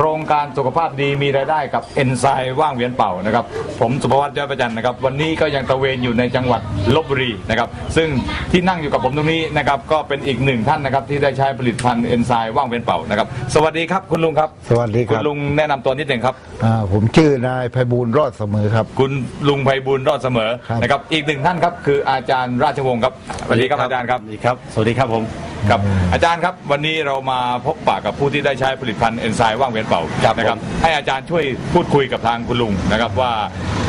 โครงการสุขภาพดีมีรายได้กับเอนไซม์ว่างเวียนเป่านะครับ ผมสุภวัตยอดประจันนะครับ วันนี้ก็ยังตระเวนอยู่ในจังหวัดลบบุรีนะครับ ซึ่งที่นั่งอยู่กับผมตรงนี้นะครับก็เป็นอีกหนึ่งท่านนะครับที่ได้ใช้ผลิตภัณฑ์เอนไซม์ว่างเวียนเป่านะครับ สวัสดีครับคุณลุงครับ สวัสดีคคุณรับลุงแนะนำตัวนิดหนึ่งครับ อ่าผมชื่อนายไพบูลย์รอดเสมอครับ คุณลุงไพบูลย์รอดเสมอครับ นะครับ อีกหนึ่งท่านครับคืออาจารย์ราชวงศ์ครับสวัสดีครับอาจารย์ครับ สวัสดีครับ สวัสดีครับผม ครับอาจารย์ครับวันนี้เรามาพบปะกับผู้ที่ได้ใช้ผลิตภัณฑ์เอนไซม์ว่างเวียนเป่าครับนะครับผมให้อาจารย์ช่วยพูดคุยกับทางคุณลุงนะครับว่า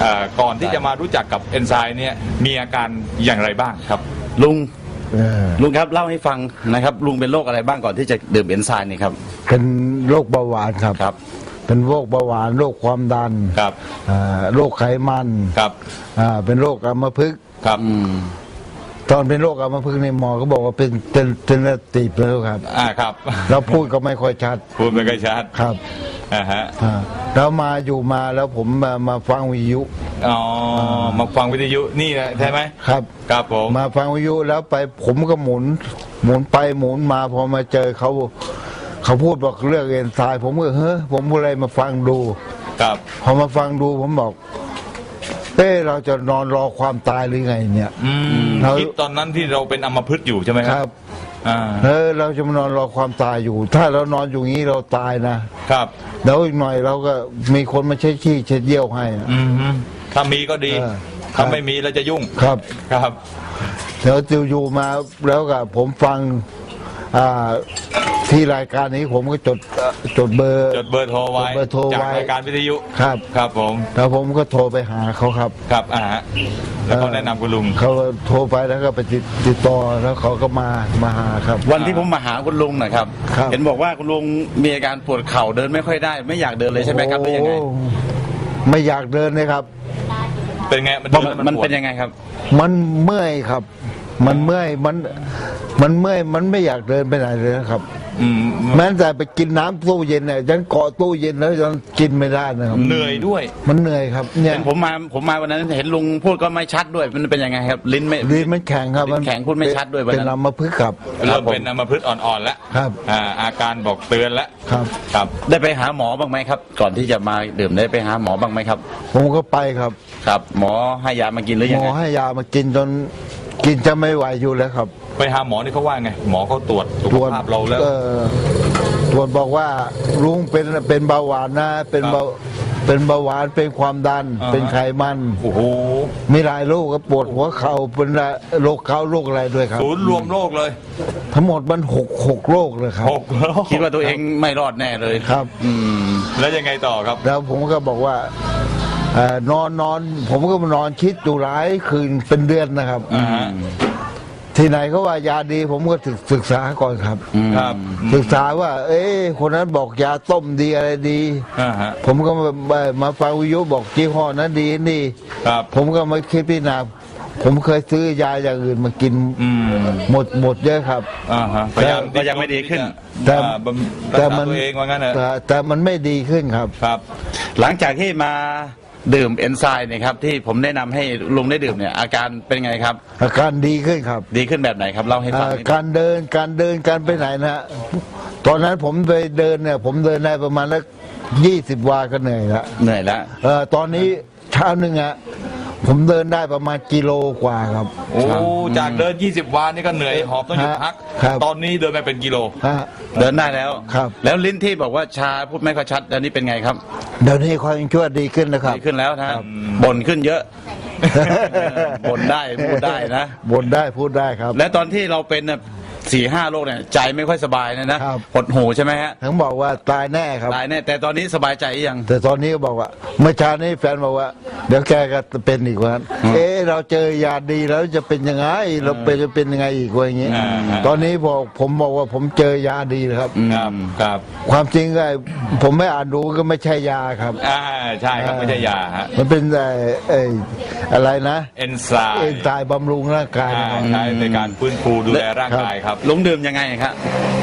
เอ่อก่อนที่จะมารู้จักกับเอนไซม์เนี่ยมีอาการอย่างไรบ้างครับ ลุงเออลุงครับเล่าให้ฟังนะครับ ลุงเป็นโรคอะไรบ้างก่อนที่จะดื่มเอนไซม์นี่ครับเป็นโรคเบาหวานครับ ครับ เป็นโรคเบาหวานโรคความดันครับอ่าโรคไขมันครับ อ่าเป็นโรคอัมพฤกษ์ครับ อืม ตอนเป็นโรคอัมพฤกษ์ในหมอก็บอกว่าเป็นเป็นเป็นตีบแล้วครับ อ่าครับเราพูดก็ไม่ค่อยชัดพูดไม่ค่อยชัดครับอ่าฮะอ่าแล้วมาอยู่มาแล้วผมมามาฟังวิทยุอ๋อมาฟังวิทยุนี่แหละใช่ไหมครับ ครับผมมาฟังวิทยุแล้วไปผมก็หมุน หมุนไปหมุนมาพอมาเจอเขาเขาพูดบอกเรื่องเอ็นไซม์ผมก็เฮ้ยผมก็เลยมาฟังดู ครับ พอมาฟังดูผมบอก เอ้เราจะนอนรอความตายหรือไงเนี่ยอืมเราคิดตอนนั้นที่เราเป็นอัมพฤกษ์อยู่ใช่ไหมคครัรับบอ่าเออเราจะมานอนรอความตายอยู่ ถ้าเรานอนอยู่งี้เราตายนะครับ แล้วอีกหน่อยเราก็มีคนมาเช็ดขี้เช็ดเยี่ยวให้อะอืมฮึถ้ามีก็ดี เออ ถ้าไม่มีเราจะยุ่งครับ ครับแล้วจิวอยู่มาแล้วก็ผมฟังอ่า ที่รายการนี้ผมก็จดเอ่อจดเบอร์ จดเบอร์โทรไว้จดเบอร์โทรจากไว้ รายการวิทยุครับ ครับผมแล้วผมก็โทรไปหาเขาครับ ครับอ่าฮะแล้วเขาแนะนำคุณลุง เขาก็โทรไปแล้วก็ไปติดติดต่อแล้วเขาก็มามาหาครับ วันที่ผมมาหาคุณลุงนะครับ ครับ เห็นบอกว่าคุณลุงมีอาการปวดเข่าเดินไม่ค่อยได้ ไม่อยากเดินเลยใช่ไหมครับหรือยังไงโอ้ไม่อยากเดินเลยครับ เป็นไงมันมันดิแล้วมันปวดเป็นยังไงครับ มันเมื่อยครับ มันเมื่อยมันมันเมื่อยมันไม่อยากเดินไปไหนเลยนะครับ อืมแม้แต่ไปกินน้ำตู้เย็นเนี่ยฉันเกาะตู้เย็นแล้วยังกินไม่ได้นะครับเหนื่อยด้วยมันเหนื่อยครับเนี่ยเห็นผมมาผมมาวันนั้นเห็นลุงพูดก็ไม่ชัดด้วย มันเป็นยังไงครับ ลิ้นไม่ ลิ้นมันแข็งครับลิ้นแข็งพูดไม่ชัดด้วยวันนั้น เป็นอัมพฤกษ์ครับเริ่มเป็นอัมพฤกษ์อ่อนๆแล้วครับอ่าอาการบอกเตือนแล้วครับ ครับ ได้ไปหาหมอบ้างไหมครับ ก่อนที่จะมาดื่มได้ไปหาหมอบ้างไหมครับ ผมก็ไปครับ ครับ หมอให้ยามากินหรือหยัมงอไงให้ยามากินจนกินจะไม่ไหวอยู่แล้วครับ ไปหาหมอนี่เขาว่าไง หมอเขาตรวจสุขภาพเราแล้ว เออตรวจบอกว่าลุงเป็นเป็นเบาหวานนะ เป็นเบาเป็นเบาหวานเป็นความดัน อ่าฮะ เป็นไขมัน โอ้โหมีหลายโรคครับปวดหัวเข่าเป็นโรคเข่าโรคอะไรด้วยครับ ศูนย์รวมโรคเลยทั้งหมดมันหกหกโรคเลยครับ หกโรคคิดว่าตัวเองไม่รอดแน่เลยครับ อืม แล้วยังไงต่อครับ แล้วผมก็บอกว่าเอ่อนอนนอน ผมก็มานอนคิดอยู่หลายคืนเป็นเดือนนะครับ อ่าฮะ ที่ไหนเขาว่ายาดีผมก็ศึกศึกษาก่อนครับ ครับศึกษาว่า เอ๊ะคนนั้นบอกยาต้มดีอะไรดี อ่าฮะ ผมก็มามามาฟังวิทยุบอกยี่ห้อนั้นดีนี่ ครับ ผมก็มาคิดพิจารณาผมเคยซื้อยาอย่างอื่นมากินอืมหมดหมดเยอะครับ อ่าฮะพยายามก็ยังไม่ดีขึ้นแต่อ่าบำแต่รักษามันตัวเองว่างั้นเถแต่อะแต่มันไม่ดีขึ้นครับ ครับ หลังจากที่มา ดื่มเอนไซม์เนี่ยครับที่ผมแนะนำให้ลุงได้ดื่มเนี่ย อาการเป็นไงครับ อาการดีขึ้นครับดีขึ้นแบบไหนครับเล่าให้ฟังอ่านิดนึงการเดินการเดินการไปไหนนะฮะตอนนั้นผมไปเดินเนี่ย ผมเดินได้ประมาณละยี่สิบวาก็เหนื่อยละเหนื่อยแล้ว เออตอนนี้เช้าหนึ่งอะ ผมเดินได้ประมาณกิโลกว่าครับ โอ้จากเดิน 20 วันนี่ก็เหนื่อยหอบต้องหยุดพัก ครับ ตอนนี้เดินไปเป็นกิโล ฮะ เดินได้แล้วครับ แล้วลิ้นที่บอกว่าชาพูดไม่ค่อยชัดอันนี้เป็นไงครับเดี๋ยวนี้ความชั่วดีขึ้นนะครับ ดีขึ้นแล้วนะบ่นขึ้นเยอะ บ่นได้พูดได้นะบนได้พูดได้ครับ และตอนที่เราเป็นเนี่ย สี่ห้าโรคเนี่ยใจไม่ค่อยสบายนะนะครับ หดหูใช่ไหมฮะทั้งบอกว่าตายแน่ครับ ตายแน่แต่ตอนนี้สบายใจยัง แต่ตอนนี้ก็บอกว่าเมื่อเช้านี้แฟนบอกว่า เดี๋ยวแกก็จะเป็นอีกวันเอ๊ะเราเจอยาดีแล้วจะเป็นยังไงเราเป็นจะเป็นยังไงอีกว่าอย่างงี้ อ่าฮะตอนนี้บอกผมบอกว่าผมเจอยาดีแล้วครับ ครับครับความจริงก็ผมไม่อ่านดูก็ไม่ใช่ยาครับ อ่าใช่ครับไม่ใช่ยาฮะมันเป็นไอ้ไอ้อะไรนะเอนไซเอ็นม์ตายบำรุงร่างกายอ่านะครับ ใช้ในการฟื้นฟูดูแลร่างกายครับลุงดื่มยังไงครับ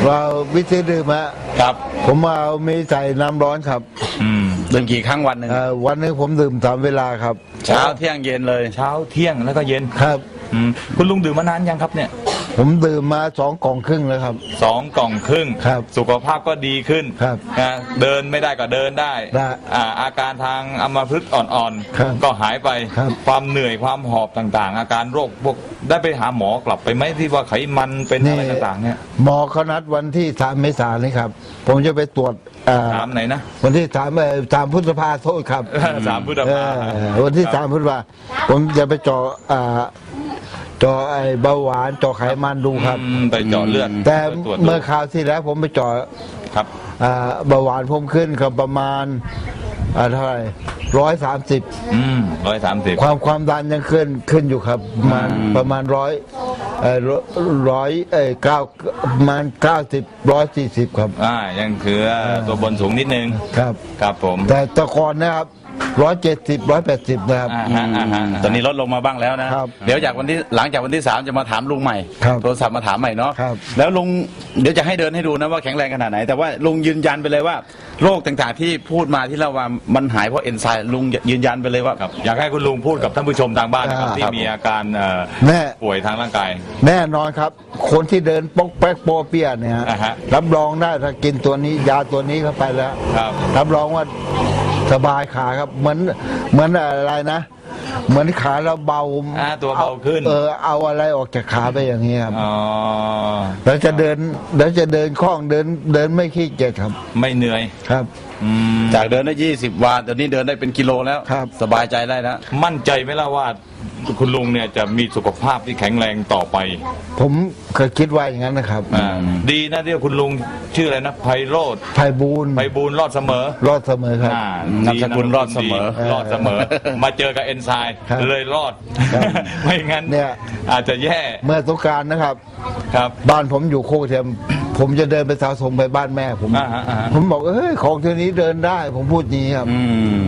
เราวิธีดื่มฮะครับ ผมเอามีใส่น้ำร้อนครับอืมดื่มกี่ครั้งวันหนึ่งเอ่อวันหนึงผมดื่มสามเวลาครับ เช้าเที่ยงเย็นเลย เช้าเที่ยงแล้วก็เย็นครับ อืมคุณลุงดื่มมานานยังครับเนี่ย ผมดื่มมาสองกล่องครึ่งแล้วครับ สองกล่องครึ่ง ครับสุขภาพก็ดีขึ้นครับนะเดินไม่ได้ก็เดินได้ได้อ่าอาการทางอัมพฤกษ์อ่อนครับๆ ก็หายไป ครับความเหนื่อยความหอบต่างๆ อาการโรคพวกได้ไปหาหมอกลับไปไหมที่ว่าไขมันเป็นอะไรต่างๆเนี่ยหมอเขานัดวันที่สามเมษายนนี่ครับ ผมจะไปตรวจอ่าถามไหนนะ วันที่สามเอ่อสามพฤษภาโทษครับ สามพฤษภา เออวันที่สามพฤษภาผมจะไปเจาะอ่า เจาะไอ้เบาหวานเจาะไขมันดูครับ อืมไปเจาะเลือดแต่ไปตรวจดูเมื่อคราวที่แล้วผมไปเจาะครับ อ่าเบาหวานผมขึ้นกับประมาณอ่าเท่าไหร่ร้อยสามสิบอืมร้อยสามสิบ ความความดันยังขึ้นขึ้นอยู่ครับประมาณประมาณร้อยเอ่อร้อยเอ้ยเก้าประมาณเก้าสิบร้อยสี่สิบครับ อ่ายังคือตัวบนสูงนิดนึงครับ ครับผม แต่แตะกอนนะครับ ร้อยเจ็ดสิบร้อยแปดสิบนะครับ อ่าฮะอ่าฮะตอนนี้ลดลงมาบ้างแล้วนะ ครับเดี๋ยวจากวันที่หลังจากวันที่สามจะมาถามลุงใหม่ ครับโทรศัพท์มาถามใหม่เนาะ ครับ แล้วลุงเดี๋ยวจะให้เดินให้ดูนะว่าแข็งแรงขนาดไหน แต่ว่าลุงยืนยันไปเลยว่าโรคต่างๆที่พูดมาที่เราว่ามันหายเพราะเอนไซม์ลุงยืนยันไปเลยว่า ครับอยากให้คุณลุงพูดกับท่านผู้ชมทางบ้านนะครับอ่า ที่มีอาการเอ่อแน่ ป่วยทางร่างกาย แน่นอนครับ คนที่เดินปอกแป๊กโปเปียเนี่ยฮะอ่าฮะรับรองได้ถ้ากินตัวนี้ยาตัวนี้เข้าไปแล้ว ครับ รับรองว่า สบายขาครับ เหมือนเหมือนอะไรนะ เหมือนขาเราเบาอ่าตัวเบาขึ้น เออเอาอะไรออกจากขาไปอย่างนี้ครับอ๋อแล้วจะเดินแล้วจะเดินคล่องเดินเดินไม่ขี้เกียจครับไม่เหนื่อยครับ อืมจากเดินได้ยี่สิบวันตอนนี้เดินได้เป็นกิโลแล้ว ครับ สบายใจได้แล้ว มั่นใจไหมล่ะว่า คุณลุงเนี่ยจะมีสุขภาพที่แข็งแรงต่อไปผมเคยคิดว่าอย่างนั้นนะครับอ่าดีนะที่คุณลุงชื่ออะไรนะไพโรธไพบูลย์ไพบูลย์รอดเสมอรอดเสมอครับ อ่านามสกุลรอดเสมอดีรอดเสมอ มาเจอกับเอนไซม์ครับเลยรอด ครับไม่งั้นเนี่ย อาจจะแย่เมื่อสงกรารนะครับ ครับ บ้านผมอยู่โคกเทียม ผมจะเดินไปสะสมไปบ้านแม่ผม อ่าฮะอ่าฮะ ผมบอกเฮ้ยของเท่านี้เดินได้ ผมพูดอย่างนี้ครับ อืม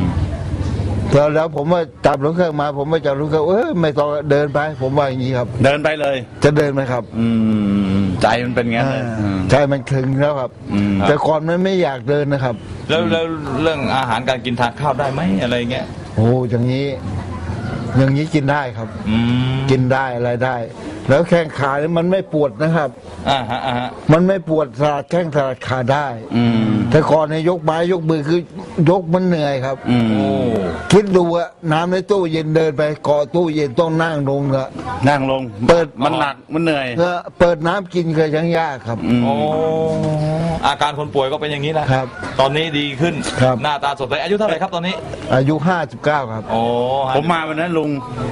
แล้วแล้วผมว่าจับรถเครื่องมา ผมว่าจับรถเครื่องเอ้ยไม่ต้องเดินไป ผมว่าอย่างนี้ครับ เดินไปเลย จะเดินไหมครับ อืมใจมันเป็นงั้นเลยอ่าอืมใจมันถึงแล้วครับ อืม แต่ก่อนมันไม่อยากเดินนะครับ แล้วแล้วเรื่องอาหารการกินทานข้าวได้ไหมอะไรเงี้ยโอ้อย่างนี้ อย่างนี้กินได้ครับ อืมกินได้อะไรได้ แล้วแข้งขานี่มันไม่ปวดนะครับ อ่าฮะอ่าฮะมันไม่ปวดสลัดแข้งสลัดขาได้ อืม แต่ก่อนเนี่ยยกไม้ยกมือคือยกมันเหนื่อยครับ อืมโอ้คิดดูอะน้ำในตู้เย็นเดินไปเกาะตู้เย็นต้องนั่งลงละ นั่งลงเปิด มันหนักมันเหนื่อยเพื่อเปิดน้ำกินเคยยังยากครับ อืม โอ้อาการคนป่วยก็เป็นอย่างนี้แหละครับตอนนี้ดีขึ้น ครับ หน้าตาสดใสอายุเท่าไหร่ครับตอนนี้ อายุ 59 ครับ โอ้ผมมาวันนั้นลุง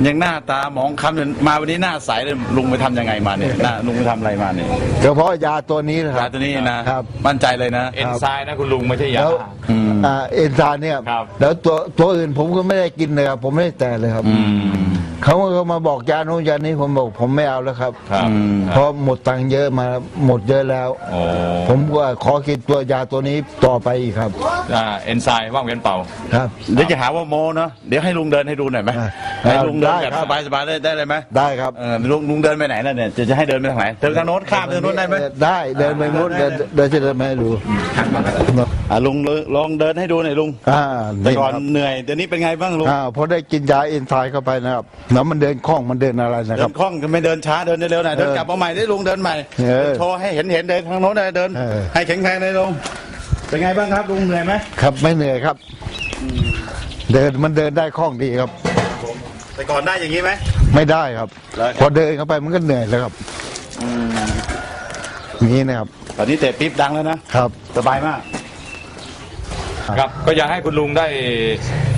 ยังหน้าตาหมองคล้ำเลยมาวันนี้หน้าใสเลยลุงไปทำยังไงมาเนี่ยหน้าลุงไปทำอะไรมาเนี่ยเฉพาะยาตัวนี้นะคยารับ ตัวนี้นะครับ มั่นใจเลยนะ เอนไซม์นะคุณลุงไม่ใช่ยา แล้วอืมอ่าเอนไซม์เนี่ยครับ แล้วตัวตัวอื่นผมก็ไม่ได้กินเลยครับผมไม่ได้แตะเลยครับ อืม เขาก็มาบอกยาโน้นยานี้ผมบอกผมไม่เอาแล้วครับ ครับอืมเพราะหมดตังค์เยอะมาหมดเยอะแล้ว โอ้ผมก็ขอกินตัวยาตัวนี้ต่อไปอีกครับ อ่าเอนไซม์ว่างเวียนเป่า ครับ เดี๋ยวจะหาว่าโมเนาะเดี๋ยวให้ลุงเดินให้ดูหน่อยไหมอ่าให้ลุงเดินได้แบบครับสบายสบายๆได้ได้เลยไหมได้ครับเออลุงลุงเดินไปไหนแล้วเนี่ยจะจะให้เดินไปทางไหนเดินทางโน้นข้ามไปทางโน้นได้ไหม ได้เดินไปโน้นเดินเดินจะเดินมาให้ดูอะลุงลองเดินให้ดูหน่อยลุงอ่าแต่ก่อนครับเหนื่อยเดี๋ยวนี้เป็นไงบ้างลุงอ่าพอได้กินยาเอนไซม์เข้าไปนะครับแล้วมันเดินคล่องมันเดินอะไรนะคเดิรับ นคล่องไม่เดินช้าเดินเร็วๆหน่อยเดินเออกลับมาใหม่ได้ลุงเดินใหม่เออเดินโชว์ให้เห็นเห็นเดินทางโน้นเลยเดิน เออ ให้แข็งแรงเลยลุงเป็นไงบ้างครับลุงเหนื่อยไหมครับไม่เหนื่อยครับ เดินมันเดินได้คล่องดีครับ แต่ก่อนได้อย่างนี้ไหม ไม่ได้ครับ แล้ว พอเดินเข้าไปมันก็เหนื่อยแล้วครับอย่างนี้นะครับ ตอนนี้เตะปิ๊บดังแล้วนะครับ สบายมาก ครับก็อยากให้คุณลุงได้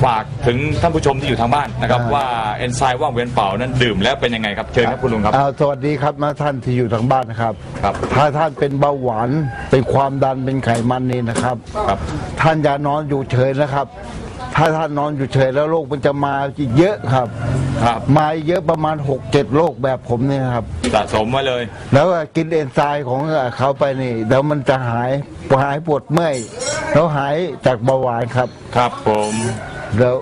ฝากถึงท่านผู้ชมที่อยู่ทางบ้านนะครับอ่าว่าเอนไซม์ว่างเวียนเป่านั้นดื่มแล้วเป็นยังไงครับเชิญครับคุณลุงครับ อ่าสวัสดีครับมาท่านที่อยู่ทางบ้านนะครับ ครับ ถ้าท่านเป็นเบาหวานเป็นความดันเป็นไขมันนี่นะครับ ครับท่านอย่านอนอยู่เฉยนะครับ ถ้าท่านนอนอยู่เฉยแล้วโรคมันจะมาอีกเยอะครับ ครับมาเยอะประมาณ6กเจ็ดโรคแบบผมเนี่ยนะครับ สะสมไว้เลยแล้วก็กินเอนไซม์ของเขาไปนี่แล้วมันจะหายหายปวดเมื่อย แล้วหายจากเบาหวานครับครับผม แล้ว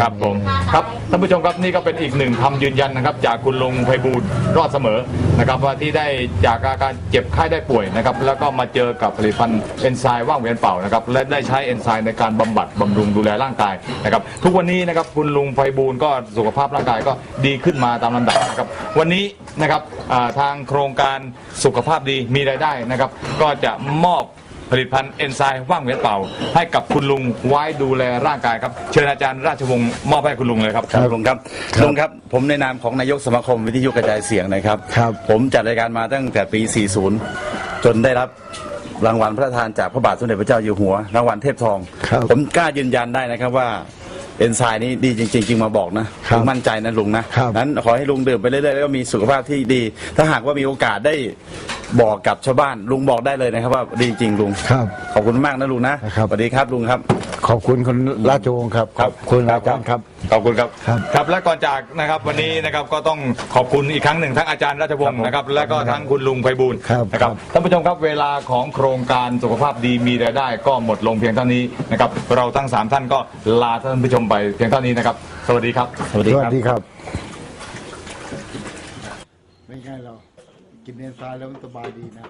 ครับผมครับท่านผู้ชมครับนี่ก็เป็นอีกหนึ่งคำยืนยันนะครับ จากคุณลุงไพบูลย์รอดเสมอนะครับว่าที่ได้จากอาการเจ็บไข้ได้ป่วยนะครับ แล้วก็มาเจอกับผลิตภัณฑ์เอนไซม์ว่างเวียนเป่านะครับและได้ใช้เอนไซม์ในการบำบัดบำรุงดูแลร่างกายนะครับ ทุกวันนี้นะครับคุณลุงไพบูลย์ก็สุขภาพร่างกายก็ดีขึ้นมาตามลำดับนะครับ วันนี้นะครับอ่าทางโครงการสุขภาพดีมีรายได้นะครับ ก็จะมอบ ผลิตภัณฑ์เอนไซม์ว่างเวียนเป่า ให้กับคุณลุงไว้ดูแลร่างกายครับ เชิญอาจารย์ราชวงศ์มอบให้คุณลุงเลยครับ ครับลุงครับลุงครับ ผมในนามของนายกสมาคมวิทยุกระจายเสียงนะครับ ครับ ผมจัดรายการมาตั้งแต่ปี 40 จนได้รับรางวัลพระราชทานจากพระบาทสมเด็จพระเจ้าอยู่หัว รางวัลเทพทอง ครับ ผมกล้ายืนยันได้นะครับว่าเอนไซม์นี้ดีจริงๆจริงมาบอกนะครับลุงมั่นใจนะลุงนะครับ นั้นขอให้ลุงดื่มไปเรื่อยๆแล้วก็มีสุขภาพที่ดี ถ้าหากว่ามีโอกาสได้ บอกกับชาวบ้านลุงบอกได้เลยนะครับ ว่าดีจริงลุงครับ ขอบคุณมากนะลุงนะครับสวัสดีครับลุงครับ ขอบคุณคุณราชวงศ์ครับขอบคุณอาจารย์ครับ ขอบคุณครับ ครับครับและก่อนจากนะครับวันนี้นะครับก็ต้องขอบคุณอีกครั้งหนึ่งทั้งอาจารย์ราชวงศ์นะครับและก็ทั้งคุณลุงไพบูลย์ครับนะครับท่านผู้ชมครับเวลาของโครงการสุขภาพดีมีรายได้ ก็หมดลงเพียงเท่านี้นะครับเราทั้งสามท่านก็ลาท่านผู้ชมไปเพียงเท่านี้นะครับ สวัสดีครับ สวัสดีสควัสรับดีครับ ไม่ใช่เรา กินเอนไซม์แล้วมันสบายดีนะ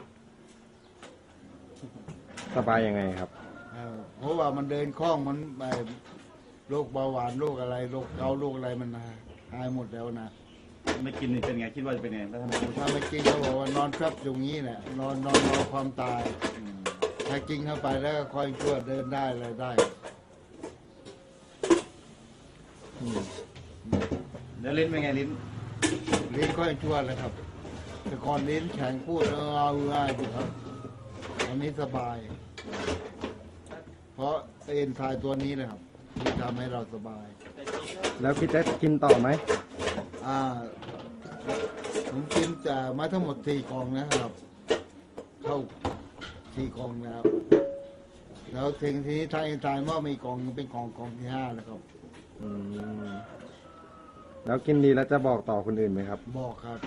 สบายยังไงครับเออเพราะว่ามันเดินคล่องมันไอ้โรคเบาหวานโรคอะไรโรคเกาต์โรคอะไรมันหายหมดแล้วนะไม่กินนี่เป็นไงคิดว่าจะเป็นไงแล้วทำไมถ้าไม่กินเขาบอกว่านอนครับอยู่งี้แหละนอนนอนรอความตายถ้ากินเข้าไปแล้วก็ค่อยชั่วเดินได้อะไรได้แล้วลิ้นเป็นไงลิ้นลิ้นค่อยชั่วเลยครับ แต่ก่อนลิ้นแข็งพูดเออเอาง่ายอยู่ครับอันนี้สบาย เพราะเอนไซม์ตัวนี้นะครับที่ทำให้เราสบาย แล้วคิดจะกินต่อไหมอ่าผมกินจะมาทั้งหมดสี่กล่องนะครับ เข้าสี่กล่องแล้วแล้วถึงทีนี้ทางเอนไซม์ว่ามีกล่องเป็นกล่องกล่องที่ห้าแล้วครับ อืมแล้วกินดีแล้วจะบอกต่อคนอื่นไหมครับ บอกครับ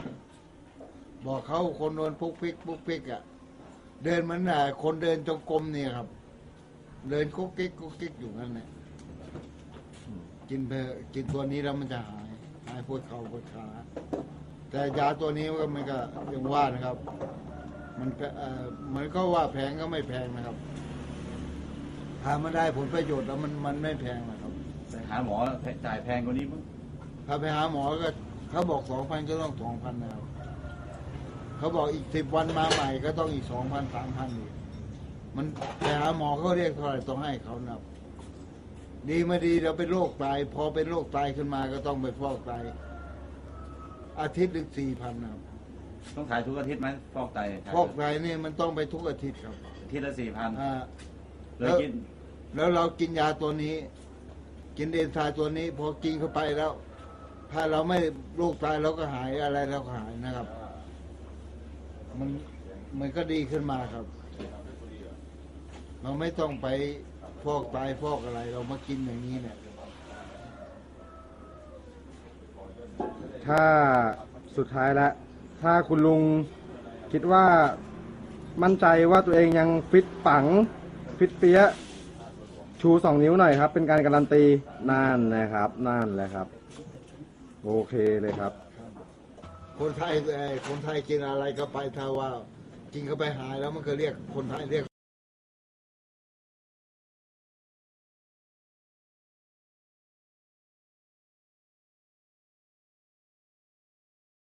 บอกเขาคนโดนพุกพิกพุกพิกอะเดินเหมือนอะคนเดินจงกรมเนี่ยครับ เดินกุ๊กกิ๊กกุ๊กกิ๊กอยู่นั่นแหละกินเพอกินตัวนี้แล้วมันจะหาย หายปวดเข่าปวดขาแต่ยาตัวนี้ก็มันก็ยังว่านะครับ มันก็เอ่อมันก็ว่าแพงก็ไม่แพงนะครับหามาได้ผลประโยชน์แล้วมันมันไม่แพงนะครับ ไปหาหมอจ่ายแพงกว่านี้มั้งถ้าไปหาหมอก็เขาบอกสองพันก็ต้องสองพันนะครับ เขาบอกอีกสิบวันมาใหม่ก็ต้องอีกสองพันสามพันอีกมันไปหาหมอเขาเรียกเท่าไหร่ต้องให้เขานะครับ ดีไม่ดีเราเป็นโรคไตพอเป็นโรคไตขึ้นมาก็ต้องไปฟอกไตอาทิตย์หนึ่งสี่พันนะครับต้องถ่ายทุกอาทิตย์ไหมฟอกไตถ่ายฟอกไตนี่มันต้องไปทุกอาทิตย์ครับอาทิตย์ละสี่พันอ่าเลยกินแล้วเรากินยาตัวนี้ กินเอนไซม์ตัวนี้ พอกินเข้าไปแล้ว ถ้าเราไม่โรคไตเราก็หายอะไรเราก็หายนะครับ มันมันก็ดีขึ้นมาครับ เราไม่ต้องไปฟอกไตฟอกอะไร เรามากินอย่างนี้เนี่ย ถ้าสุดท้ายแล้วถ้าคุณลุงคิดว่ามั่นใจว่าตัวเองยังฟิตปัง ฟิตเปี้ยะชูสองนิ้วหน่อยครับ เป็นการการันตีนั่นนะครับนั่นแหละครับ โอเคเลยครับ คนไทยเอ่อคนไทยกินอะไรก็ไปถ้าว่า กินเข้าไปหายแล้วมันก็เรียกคนไทยเรียก